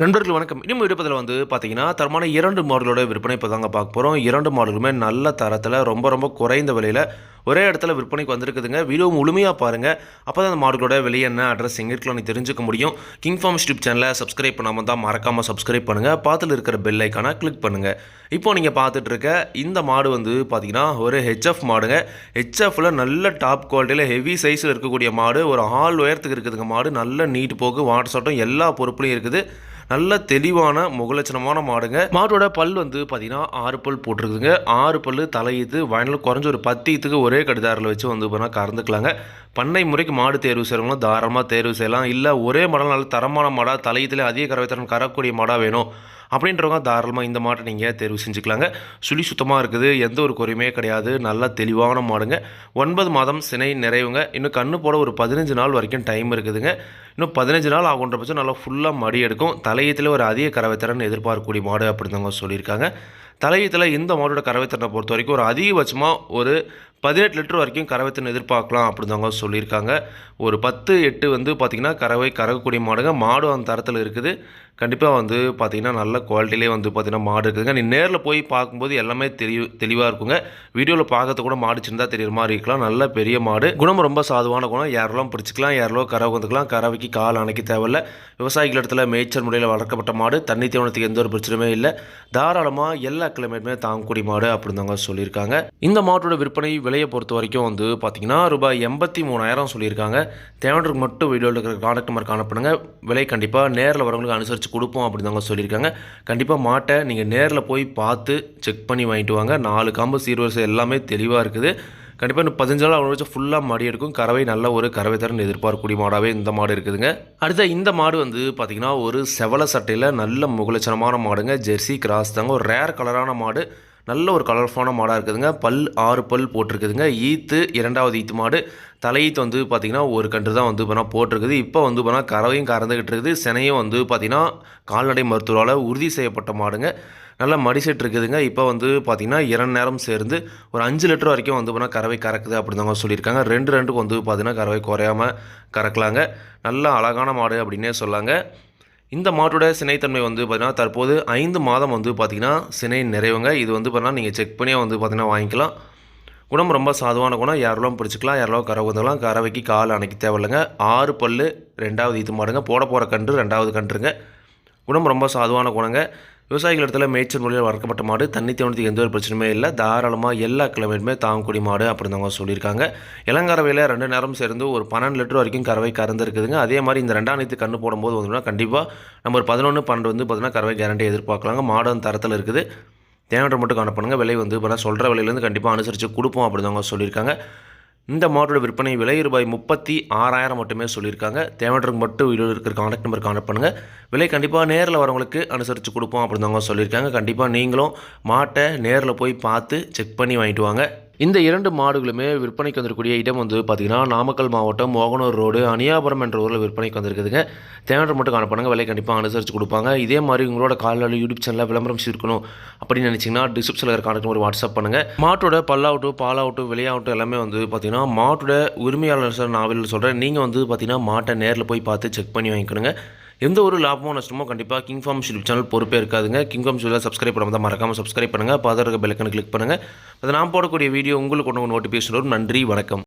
நண்பர்கள் வணக்கம். இனிமே இருப்பதில் வந்து பார்த்தீங்கன்னா தரமான இரண்டு மாடலோட விற்பனை இப்போ தாங்க பார்க்க போகிறோம் இரண்டு மாடலுமே நல்ல தரத்தில் ரொம்ப ரொம்ப குறைந்த விலையில் ஒரே இடத்துல விற்பனைக்கு வந்திருக்குதுங்க. வீடியோ முழுமையாக பாருங்கள் அப்போ தான் அந்த மாடலோட விலை என்ன அட்ரஸ் எங்கே இருக்கலாம் தெரிஞ்சுக்க முடியும். கிங் ஃபார்ம் ஸ்ட்ரிப் சேனலை சப்ஸ்கிரைப் பண்ணாமல் தான் மறக்காமல் சப்ஸ்கிரைப் பண்ணுங்கள் பார்த்துல இருக்கிற பெல் ஐக்கானை கிளிக் பண்ணுங்கள் இப்போ நீங்கள் பார்த்துட்டு இருக்க இந்த மாடு வந்து பார்த்தீங்கன்னா ஒரு ஹெச்எஃப் மாடுங்க. ஹெச்எஃப்பில் நல்ல டாப் குவாலிட்டியில் ஹெவி சைஸில் இருக்கக்கூடிய மாடு. ஒரு ஆள் உயரத்துக்கு இருக்குதுங்க மாடு. நல்ல நீட் போக்கு வாட்டர் சாட்டம் எல்லா பொறுப்புலையும் இருக்குது. நல்ல தெளிவான முகலட்சணமான மாடுங்க. மாட்டோட பல் வந்து பார்த்தீங்கன்னா ஆறு பல் போட்டிருக்குதுங்க. ஆறு பல் தலையீத்து வயலில் குறைஞ்ச ஒரு பத்து ஈத்துக்கு ஒரே கடிதாரில் வச்சு வந்து பார்த்தீங்கன்னா கறந்துக்கலாங்க. பண்ணை முறைக்கு மாடு தேர்வு செய்கிறவங்களும் தாராளமாக தேர்வு செய்யலாம். இல்லை ஒரே மாடல் நல்ல தரமான மாடாக தலையீத்துல அதிக கறவைத்தரம் கறக்கூடிய மாடாக வேணும். அப்படின்றவங்க தாராளமாக இந்த மாட்டை நீங்கள் தேர்வு செஞ்சுக்கலாங்க. சுழி சுத்தமாக இருக்குது எந்த ஒரு குறையுமே கிடையாது. நல்லா தெளிவான மாடுங்க. ஒன்பது மாதம் சினை நிறைவுங்க. இன்னும் கண்ணு போட ஒரு பதினஞ்சு நாள் வரைக்கும் டைம் இருக்குதுங்க. இன்னும் பதினஞ்சு நாள் ஆகுன்ற பட்சம் நல்லா ஃபுல்லாக மடி எடுக்கும். தலையத்தில் ஒரு அதிக கறவைத்திறன் எதிர்பார்க்கக்கூடிய மாடு அப்படின்னு சொல்லியிருக்காங்க. தலையத்தில் இந்த மாடோட கறவைத்திறனை பொறுத்த வரைக்கும் ஒரு அதிகபட்சமாக ஒரு பதினெட்டு லிட்டர் வரைக்கும் கறவைத்திறன் எதிர்பார்க்கலாம் அப்படின்றவங்க சொல்லியிருக்காங்க. ஒரு பத்து எட்டு வந்து பார்த்திங்கன்னா கறவை கறக்கக்கூடிய மாடுங்க. மாடு அந்த தரத்தில் இருக்குது. கண்டிப்பாக வந்து பார்த்திங்கன்னா நல்ல குவாலிட்டிலே வந்து பார்த்திங்கன்னா மாடு இருக்குதுங்க. நீ நேரில் போய் பார்க்கும்போது எல்லாமே தெளிவு தெளிவாக இருக்குங்க. வீடியோவில் பார்க்கறது கூட மாடு சின்னதாக தெரியுற மாதிரி இருக்கலாம். நல்ல பெரிய மாடு. குணம் ரொம்ப சாதுவான குணம். யாரெல்லாம் பிடிச்சிக்கலாம் யாரெல்லாம் கறவை வந்துக்கலாம் கறவைக்கு கால் அணைக்க தேவையில்ல. விவசாயிகள் இடத்துல மேய்ச்சல் முறையில் வளர்க்கப்பட்ட மாடு. தண்ணி தீவனத்துக்கு எந்த ஒரு பிரச்சனையுமே இல்லை. தாராளமாக எல்லா கிளைமேட்டுமே தாங்குடி மாடு அப்படின்னு சொல்லியிருக்காங்க. இந்த மாட்டோட விற்பனை விலையை பொறுத்த வரைக்கும் வந்து பார்த்தீங்கன்னா ரூபாய் எண்பத்தி மூணாயிரம் சொல்லியிருக்காங்க. தேவைக்கு மட்டும் வீடியோவில் இருக்கிற கான்டாக்ட் நம்பர் காணப்படுங்க. விலை கண்டிப்பாக நேரில் வரவங்களுக்கு அனுசரித்து கொடுப்போம் அப்படின்னு சொல்லியிருக்காங்க. கண்டிப்பாக மாட்டை நீங்கள் நேரில் போய் பார்த்து செக் பண்ணி வாங்கிட்டு வாங்க. நாலு காம்பு சீர்வரிசை எல்லாமே தெளிவாக இருக்குது. கண்டிப்பாக இன்னும் பதினஞ்சு நாள் அவ்வளோ வச்சு ஃபுல்லாக மாடி எடுக்கும். கறவை நல்ல ஒரு கறவை தரன் எதிர்பார்க்கக்கூடிய மாடாகவே இந்த மாடு இருக்குதுங்க. அடுத்த இந்த மாடு வந்து பார்த்திங்கன்னா ஒரு செவல சட்டையில் நல்ல முகலட்சணமான மாடுங்க. ஜெர்சி கிராஸ் தாங்க ஒரு ரேர் கலரான மாடு. நல்ல ஒரு கலர்ஃபுல்லான மாடாக இருக்குதுங்க. பல் ஆறு பல் போட்டிருக்குதுங்க. ஈத்து இரண்டாவது ஈத்து மாடு. தலையீத்து வந்து பார்த்திங்கன்னா ஒரு கன்று தான் வந்து பண்ணால் போட்டிருக்குது. இப்போ வந்து பண்ணால் கறவையும் கறந்துக்கிட்டு இருக்குது. சினையும் வந்து பார்த்திங்கன்னா கால்நடை மருத்துவரால் உறுதி செய்யப்பட்ட மாடுங்க. நல்லா மடிசெட் இருக்குதுங்க. இப்போ வந்து பார்த்திங்கன்னா இரண்டு நேரம் சேர்ந்து ஒரு அஞ்சு லிட்டர் வரைக்கும் வந்து பண்ணால் கறவை கறக்குது அப்படிதாங்க சொல்லியிருக்காங்க. ரெண்டு ரெண்டுக்கு வந்து பார்த்திங்கன்னா கறவை குறையாமல் கறக்கலாங்க. நல்ல அழகான மாடு அப்படின்னே சொல்லாங்க. இந்த மாட்டோட சினைத்தன்மை வந்து பார்த்திங்கன்னா தற்போது ஐந்து மாதம் வந்து பார்த்திங்கன்னா சினை நிறைவுங்க. இது வந்து பார்த்தீங்கன்னா நீங்கள் செக் பண்ணியே வந்து பார்த்திங்கன்னா வாங்கிக்கலாம். குணம் ரொம்ப சாதுவான குணம். யாரெல்லாம் பிடிச்சிக்கலாம் யாரெல்லாம் கறவை வந்துக்கலாம் கறவைக்கு கால் அணைக்க தேவையில்லைங்க. ஆறு பல் ரெண்டாவது இது மாடுங்க. போட போகிற கன்று ரெண்டாவது கன்றுங்க. குணம் ரொம்ப சாதுவான குணங்க. விவசாயிகள் இடத்துல மேய்ச்சல் முறையில் வளர்க்கப்பட்ட மாடு தண்ணி தேவனத்துக்கு எந்த ஒரு பிரச்சனையுமே இல்லை. தாராளமாக எல்லா கிழமையுமே தாங்கக்கூடிய மாடு அப்படின்னு அவங்க சொல்லியிருக்காங்க. இளங்கரவையில் ரெண்டு நேரம் சேர்ந்து ஒரு பன்னெண்டு லிட்டர் வரைக்கும் கறவை கறந்துருக்குதுங்க. அதே மாதிரி இந்த ரெண்டாம் நேற்று கண்ணு போடும்போது வந்து கண்டிப்பாக நம்ம ஒரு பதினொன்று பன்னெண்டு வந்து பார்த்தீங்கன்னா கறவை கேரண்டி எதிர்பார்க்கலாங்க. மாடு தரத்தில் இருக்குது. தேவையான மட்டும் காணப்படுங்க விலை வந்து இப்போ சொல்கிற விலையிலேருந்து கண்டிப்பாக அனுசரித்து கொடுப்போம் அப்படின்னு அவங்க சொல்லியிருக்காங்க. இந்த மாட்டோட விற்பனை விலை ரூபாய் முப்பத்தி ஆறாயிரம் மட்டுமே சொல்லியிருக்காங்க. தேவையானவருக்கு மட்டும் வீடியோ இருக்கிற காண்டாக்ட் நம்பர் கான்டாக்ட் பண்ணுங்கள் விலை கண்டிப்பாக நேரில் வரவங்களுக்கு அனுசரித்து கொடுப்போம் அப்படின்னு அவங்க சொல்லியிருக்காங்க. கண்டிப்பாக நீங்களும் மாட்டை நேரில் போய் பார்த்து செக் பண்ணி வாங்கிட்டு வாங்க. இந்த இரண்டு மாடுகளுமே விற்பனைக்கு வந்திருக்கக்கூடிய இடம் வந்து பார்த்திங்கன்னா நாமக்கல் மாவட்டம் மோகனூர் ரோடு அணியாபுரம் என்ற ஊரில் விற்பனைக்கு வந்திருக்குதுங்க. தேவையான மட்டும் காணப்படுங்க விலை கண்டிப்பாக அனுசரித்து கொடுப்பாங்க. இதே மாதிரி உங்களோட காலையில் யூடியூப் சேனலில் விளம்பரம் இருக்கணும் அப்படின்னு நினச்சிங்கன்னா டிஸ்கிரிப்ஷனில் இருக்கிற கான்டாக்ட் ஒரு வாட்ஸ்அப் பண்ணுங்கள் மாட்டோட பல்லாகட்டும் பாலாகட்டும் விலையாகட்டும் எல்லாமே வந்து பார்த்திங்கன்னா மாட்டோட உரிமையாளர் சார் நாவலில் சொல்கிறேன் நீங்கள் வந்து பார்த்திங்கன்னா மாட்டை நேரில் போய் பார்த்து செக் பண்ணி வாங்கிக்கணுங்க. எந்த ஒரு லாபமோ நஷ்டமோ கண்டிப்பாக கிங் ஃபார்ம் யூடியூப் சேனல் பொறுப்பே இருக்காதுங்க. கிங் ஃபார்ம் யூடியூப் சப்ஸ்கிரைப் பண்ணாமல் மறக்காமல் சப்ஸ்கிரைப் பண்ணுங்கள் பாதக பெல்லைக்கன் கிளிக் பண்ணுங்கள் அதை நான் போடக்கூடிய வீடியோ உங்களுக்கு ஒன்று நோட்டிஃபிகேஷன் வரும். நன்றி வணக்கம்.